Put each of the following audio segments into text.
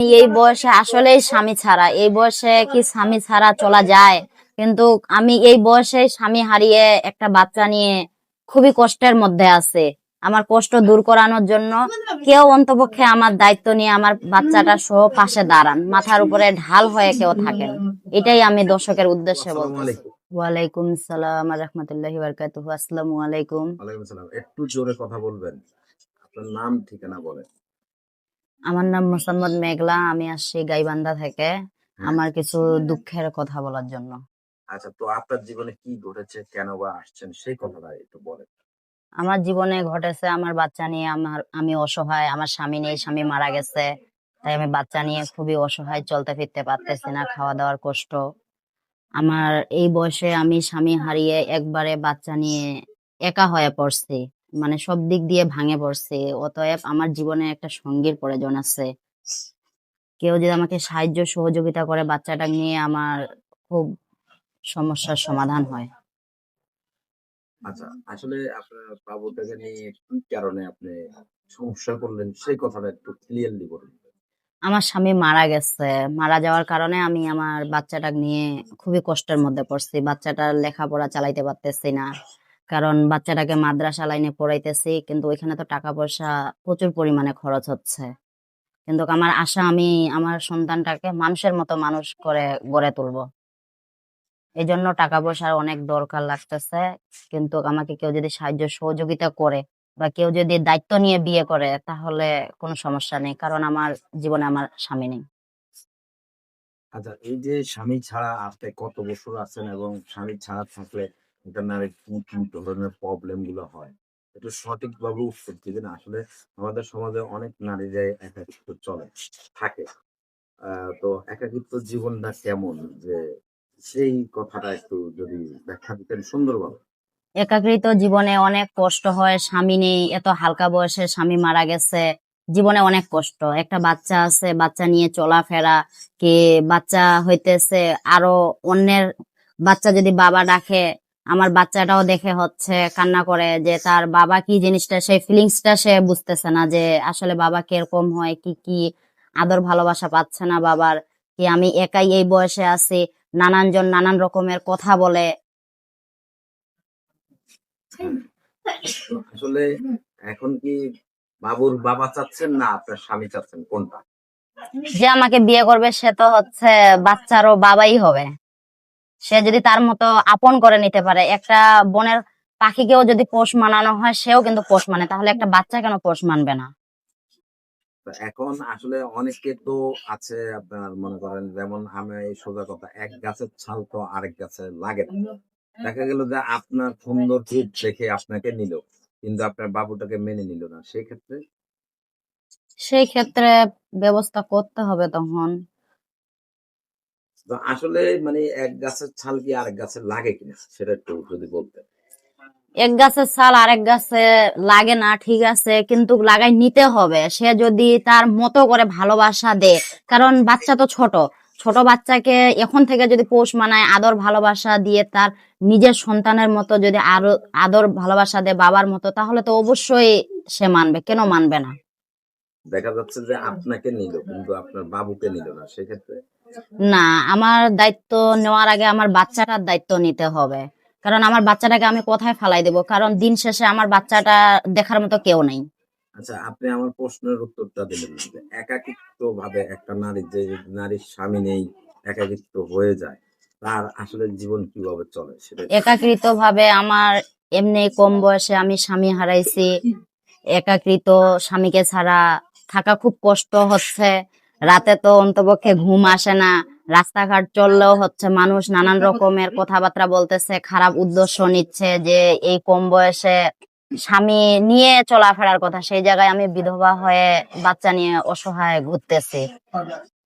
এই বয়সে আসলেই স্বামী ছাড়া। এই বয়সে কি স্বামী ছাড়া চলা যায়? কিন্তু আমি এই বয়সে স্বামী হারিয়ে একটা বাচ্চা নিয়ে খুবই কষ্টের মধ্যে আছে। আমার কষ্ট দূর করানোর জন্য কেউ অন্তপক্ষে আমার দায়িত্ব নিয়ে আমার বাচ্চাটা সহ পাশে দাঁড়ান। মাথার উপরে ঢাল হয়ে কেউ থাকেন। এটাই আমি দর্শকের উদ্দেশ্যে আসসালামু আলাইকুম। ওয়ালাইকুম সালাম রহমতুল্লাহি বারকাতুহু। আসসালামু আলাইকুম। আসসালাম একটু জোরে কথা বলবেন। আপনার নাম ঠিকানা বলেন। আমার নাম মোসাম্মদ মেঘলা আমি আসছি গাইবান্ধা থেকে আমার কিছু দুঃখের কথা বলার জন্য। আচ্ছা তো আপনার জীবনে কি ঘটেছে কেন বা আসছেন সেই কথাটা একটু বলেন। আমার জীবনে ঘটেছে আমার বাচ্চা নিয়ে আমার আমি অসহায় আমার স্বামী নেই স্বামী মারা গেছে। তাই আমি বাচ্চা নিয়ে খুবই অসহায় চলতে ফিরতে পারতেছি না খাওয়া দাওয়ার কষ্ট। আমার এই বয়সে আমি স্বামী হারিয়ে একবারে বাচ্চা নিয়ে একা হয়ে পড়ছি। মানে সব দিক দিয়ে ভাঙে পড়ছি। অতএব আমার জীবনে একটা সঙ্গীর প্রয়োজন আছে। কেউ যদি আমাকে সাহায্য সহযোগিতা করে বাচ্চাটা নিয়ে আমার খুব সমস্যার সমাধান হয়। আচ্ছা আসলে আপনার বাবুটাকে নিয়ে কি কারণে আপনি সমস্যা করলেন সেই কথাটা একটু ক্লিয়ারলি বলুন। আমার স্বামী মারা গেছে। মারা যাওয়ার কারণে আমি আমার বাচ্চাটা নিয়ে খুবই কষ্টের মধ্যে পড়ছি। বাচ্চাটার লেখাপড়া চালাইতে পারতেছি না। কারণ বাচ্চাটাকে মাদ্রাসা লাইনে পড়াইতেছি, কিন্তু ওইখানে তো টাকা পয়সা প্রচুর পরিমাণে খরচ হচ্ছে। কিন্তু আমার আশা, আমি, আমার সন্তানটাকে মানুষের মতো মানুষ করে গড়ে তুলবো। এই জন্য টাকা পয়সার অনেক দরকার লাগতেছে, কিন্তু আমাকে কেউ যদি সাহায্য, সহযোগিতা করে বা কেউ যদি দায়িত্ব নিয়ে বিয়ে করে, তাহলে কোনো সমস্যা নেই, কারণ আমার জীবনে আমার স্বামী নেই। আচ্ছা এই যে স্বামী ছাড়া আপনি কত বছর আছেন এবং স্বামী ছাড়া থাকলে এটা নারী কি কি ধরনের প্রবলেমগুলো হয়? একটু সঠিক ভাবে উত্তর দিবেন আসলে আমাদের সমাজে অনেক নারীরা একাকিত্ব চলে, থাকে। তো একাকিত্ব জীবনটা কেমন? যে সেই কথাটা একটু যদি ব্যাখ্যা দিতেন সুন্দরভাবে। একাকৃত জীবনে অনেক কষ্ট হয়, স্বামী নেই, এত হালকা বয়সে স্বামী মারা গেছে। জীবনে অনেক কষ্ট। একটা বাচ্চা আছে, বাচ্চা নিয়ে চলাফেরা, কে বাচ্চা হইতেছে আরও অন্যের বাচ্চা যদি বাবা ডাকে আমার বাচ্চাটাও দেখে হচ্ছে কান্না করে যে তার বাবা কি জিনিসটা সেই ফিলিংসটা সে বুঝতেছে না যে আসলে বাবা কীরকম হয় কি কি আদর ভালোবাসা পাচ্ছে না বাবার কি আমি একাই এই বয়সে আছি নানানজন নানান রকমের কথা বলে। আসলে এখন কি বাবুর বাবা চাচ্ছেন না আপনার স্বামী চাচ্ছেন কোনটা? যে আমাকে বিয়ে করবে সে তো হচ্ছে বাচ্চারও বাবাই হবে। সে যদি তার মতো আপন করে নিতে পারে একটা বনের পাখিকেও যদি পোষ মানানো হয় সেও কিন্তু পোষ মানে। তাহলে একটা বাচ্চা কেন পোষ মানবে না? এখন আসলে অনেকে তো আছে আপনার মনে করেন যেমন আমি এই সোজা কথা এক গাছের ছাল তো আরেক গাছে লাগে দেখা গেল যে আপনার সুন্দর রূপ দেখে আপনাকে নিল কিন্তু আপনার বাবুটাকে মেনে নিল না। সেই ক্ষেত্রে সেই ক্ষেত্রে ব্যবস্থা করতে হবে তখন। তো আসলে মানে এক গাছের ছাল কি আরেক গাছে লাগে কিনা সেটা একটু যদি বলতেন। এক গাছের ছাল আরেক গাছে লাগে না ঠিক আছে কিন্তু লাগাই নিতে হবে। সে যদি তার মতো করে ভালোবাসা দেয় কারণ বাচ্চা তো ছোট ছোট বাচ্চাকে এখন থেকে যদি পোষ মানায় আদর ভালোবাসা দিয়ে তার নিজের সন্তানের মতো যদি আরও আদর ভালোবাসা দেয় বাবার মতো তাহলে তো অবশ্যই সে মানবে কেন মানবে না? দেখা যাচ্ছে যে আপনাকে নিল কিন্তু আপনার বাবুকে নিল না সেক্ষেত্রে না আমার দায়িত্ব নেওয়ার আগে আমার বাচ্চাটার দায়িত্ব নিতে হবে। কারণ আমার বাচ্চাটাকে আমি কোথায় ফালাই দেবো? কারণ দিন শেষে আমার বাচ্চাটা দেখার মতো কেউ নেই। আচ্ছা আপনি আমার প্রশ্নের উত্তরটা দিলেন। একাকিত্ব ভাবে একটা নারী যে নারীর স্বামী নেই একাকিত্ব হয়ে যায় তার আসলে জীবন কীভাবে চলে সেটা একাকৃত ভাবে আমার এমনি কম বয়সে আমি স্বামী হারাইছি। একাকৃত স্বামীকে ছাড়া থাকা খুব কষ্ট হচ্ছে। রাতে তো অন্তপক্ষে ঘুম আসে না রাস্তাঘাট চললেও হচ্ছে মানুষ নানান রকমের কথাবার্তা বলতেছে খারাপ উদ্দেশ্য নিচ্ছে যে এই কম বয়সে স্বামী নিয়ে চলাফেরার কথা সেই জায়গায় আমি বিধবা হয়ে বাচ্চা নিয়ে অসহায় ঘুরতেছি।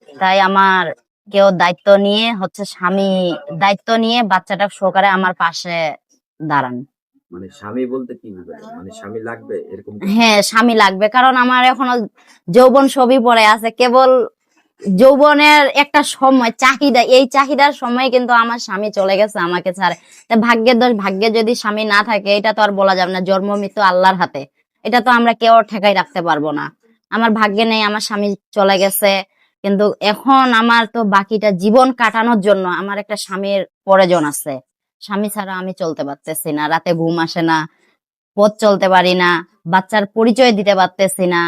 তাই আমার কেউ দায়িত্ব নিয়ে হচ্ছে স্বামী দায়িত্ব নিয়ে বাচ্চাটা সহকারে আমার পাশে দাঁড়ান। মানে স্বামী বলতে কি মানে স্বামী লাগবে এরকম হ্যাঁ স্বামী লাগবে, কারণ আমার এখনও যৌবন সবই পড়ে আছে। কেবল যৌবনের একটা সময়, চাহিদা, এই চাহিদার সময় কিন্তু আমার স্বামী চলে গেছে আমাকে ছাড়ে। তা ভাগ্যের দোষ, ভাগ্যে যদি স্বামী না থাকে, এটা তো আর বলা যাবে না, জন্ম মৃত্যু আল্লাহর হাতে। এটা তো আমরা কেউ ঠেকাই রাখতে পারব না। আমার ভাগ্যে নেই, আমার স্বামী চলে গেছে, কিন্তু এখন আমার তো বাকিটা জীবন কাটানোর জন্য আমার একটা স্বামীর প্রয়োজন আছে। স্বামী ছাড়া আমি চলতে পারতেছি না। রাতে ঘুম আসে না পথ চলতে পারি না বাচ্চার পরিচয় দিতে পারতেছি না।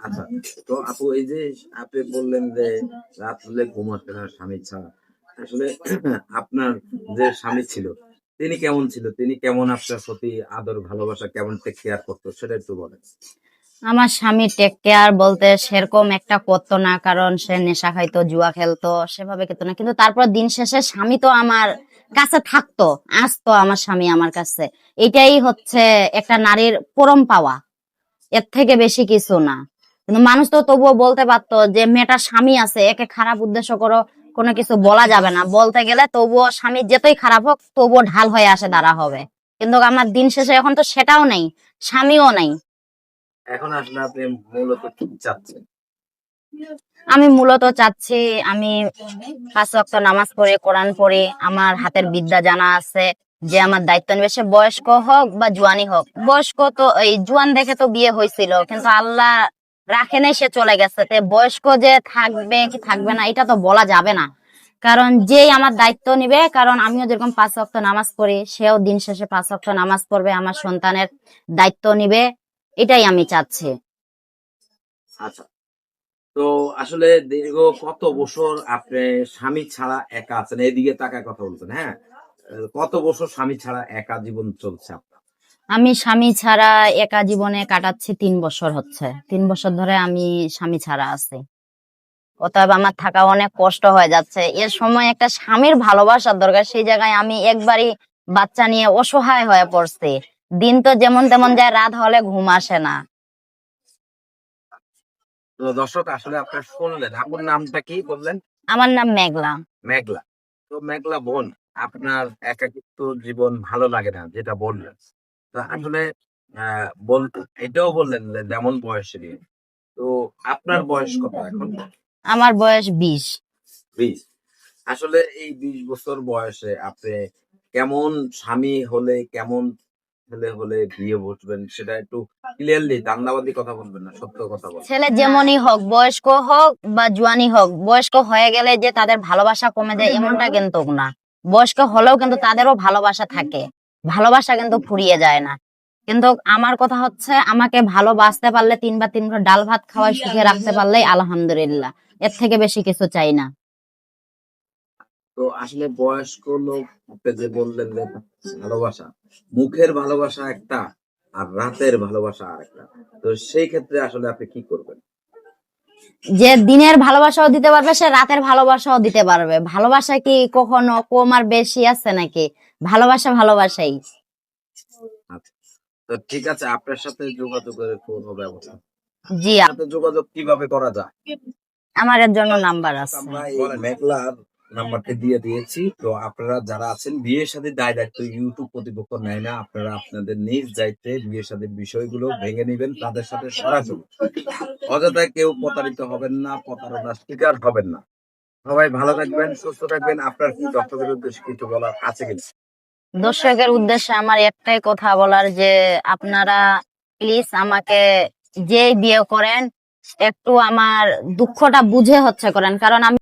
আচ্ছা তো আপু এই যে আপনি বললেন যে রাত হলে ঘুম আসে না স্বামী ছাড়া আসলে আপনার যে স্বামী ছিল তিনি কেমন ছিল? তিনি কেমন আপনার প্রতি আদর ভালোবাসা কেমন টেক কেয়ার করতো সেটা একটু বলেন। আমার স্বামী টেক কেয়ার বলতে সেরকম একটা করতো না কারণ সে নেশা খাইতো জুয়া খেলতো সেভাবে খেতো না। কিন্তু তারপর দিন শেষে স্বামী তো আমার কাছে থাকতো, আসতো আমার স্বামী আমার কাছে। এটাই হচ্ছে একটা নারীর পরম পাওয়া। এর থেকে বেশি কিছু না। কিন্তু মানুষ তো তবুও বলতে পারতো যে মেয়েটার স্বামী আছে, একে খারাপ উদ্দেশ্য করো, কোনো কিছু বলা যাবে না। বলতে গেলে তবুও স্বামী যেতই খারাপ হোক, তবুও ঢাল হয়ে আসে, দাঁড়া হবে। কিন্তু আমার দিন শেষে এখন তো সেটাও নেই, স্বামীও নেই। এখন আসলে আপনি মূলত কি চাচ্ছেন? আমি মূলত চাচ্ছি আমি পাঁচ ওয়াক্ত নামাজ পড়ে, কোরআন পড়ি, আমার হাতের বিদ্যা জানা আছে যে আমার দায়িত্ব নেবে। সে বয়স্ক হোক বা জুয়ানি হোক, বয়স্ক তো এই জুয়ান দেখে তো বিয়ে হয়েছিল, কিন্তু আল্লাহ রাখে সে চলে গেছে। বয়স্ক যে থাকবে কি থাকবে না, এটা তো বলা যাবে না। কারণ যেই আমার দায়িত্ব নিবে, কারণ আমিও যেরকম পাঁচ ওয়াক্ত নামাজ পড়ি, সেও দিন শেষে পাঁচ ওয়াক্ত নামাজ পড়বে, আমার সন্তানের দায়িত্ব নিবে, এটাই আমি চাচ্ছি। আচ্ছা তো আসলে দীর্ঘ কত বছর আপনি স্বামী ছাড়া একা আছেন? এদিকে তাকায় কথা বলছেন হ্যাঁ? কত বছর স্বামী ছাড়া একা জীবন চলছে আপনার? আমি স্বামী ছাড়া একা জীবনে কাটাচ্ছি তিন বছর হচ্ছে। তিন বছর ধরে আমি স্বামী ছাড়া আছি। অতএব আমার থাকা অনেক কষ্ট হয়ে যাচ্ছে। এর সময় একটা স্বামীর ভালোবাসার দরকার, সেই জায়গায় আমি একবারই বাচ্চা নিয়ে অসহায় হয়ে পড়ছি। দিন তো যেমন তেমন যায়, রাত হলে ঘুম আসে না। দর্শক আসলে আপনার শুনলেন। আপনার নামটা কি বললেন? আমার নাম মেঘলা। মেঘলা। তো মেঘলা বোন আপনার একাকিত্ব জীবন ভালো লাগে না যেটা বললেন। তো আসলে বল এটাও বললেন যেমন বয়সেরই তো আপনার বয়স কত এখন? আমার বয়স বিশ। বিশ। আসলে এই বিশ বছর বয়সে আপনি কেমন স্বামী হলে কেমন ছেলে হলে বিয়ে বসবেন সেটা একটু ক্লিয়ারলি কথা বলবেন না সত্য কথা বলবেন। ছেলে যেমনই হোক বয়স্ক হোক বা জুয়ানি হোক বয়স্ক হয়ে গেলে যে তাদের ভালোবাসা কমে যায় এমনটা কিন্তু না। বয়স্ক হলেও কিন্তু তাদেরও ভালোবাসা থাকে। ভালোবাসা কিন্তু ফুরিয়ে যায় না। কিন্তু আমার কথা হচ্ছে আমাকে ভালোবাসতে পারলে তিনবার তিনবার ডাল ভাত খাওয়াই সুখে রাখতে পারলেই আলহামদুলিল্লাহ। এর থেকে বেশি কিছু চাই না। তো আসলে বয়স্ক লোক যে বললেন ভালোবাসা মুখের ভালোবাসা একটা আর রাতের ভালোবাসা আরেকটা। তো সেই ক্ষেত্রে আসলে আপনি কি করবেন? যে দিনের ভালোবাসাও দিতে পারবে সে রাতের ভালোবাসাও দিতে পারবে। ভালোবাসা কি কখনো কম আর বেশি আছে নাকি? ভালোবাসা ভালোবাসাই। তো ঠিক আছে আপনার সাথে যোগাযোগের কোনো ব্যবস্থা। জি আ- যোগাযোগ কীভাবে করা যায়? আমার এর জন্য নাম্বার আছে। মেঘলার নাম্বারটা দিয়ে দিয়েছি। তো আপনারা যারা আছেন, বিয়ের সাথে দায় দায়িত্ব ইউটিউব কর্তৃপক্ষ নেয় না। আপনারা আপনাদের নিজ দায়িত্বে বিয়ের সাথে বিষয়গুলো ভেঙে নেবেন, তাদের সাথে সরাসরি। অযথা কেউ প্রতারিত হবেন না, প্রতারণার শিকার হবেন না। সবাই ভালো থাকবেন, সুস্থ থাকবেন। আপনার কি দর্শকের উদ্দেশ্যে কিছু বলার আছে কিনা? দর্শকের উদ্দেশ্যে আমার একটাই কথা বলার যে, আপনারা প্লিজ আমাকে যে বিয়ে করেন, একটু আমার দুঃখটা বুঝে হচ্ছে করেন। কারণ আমি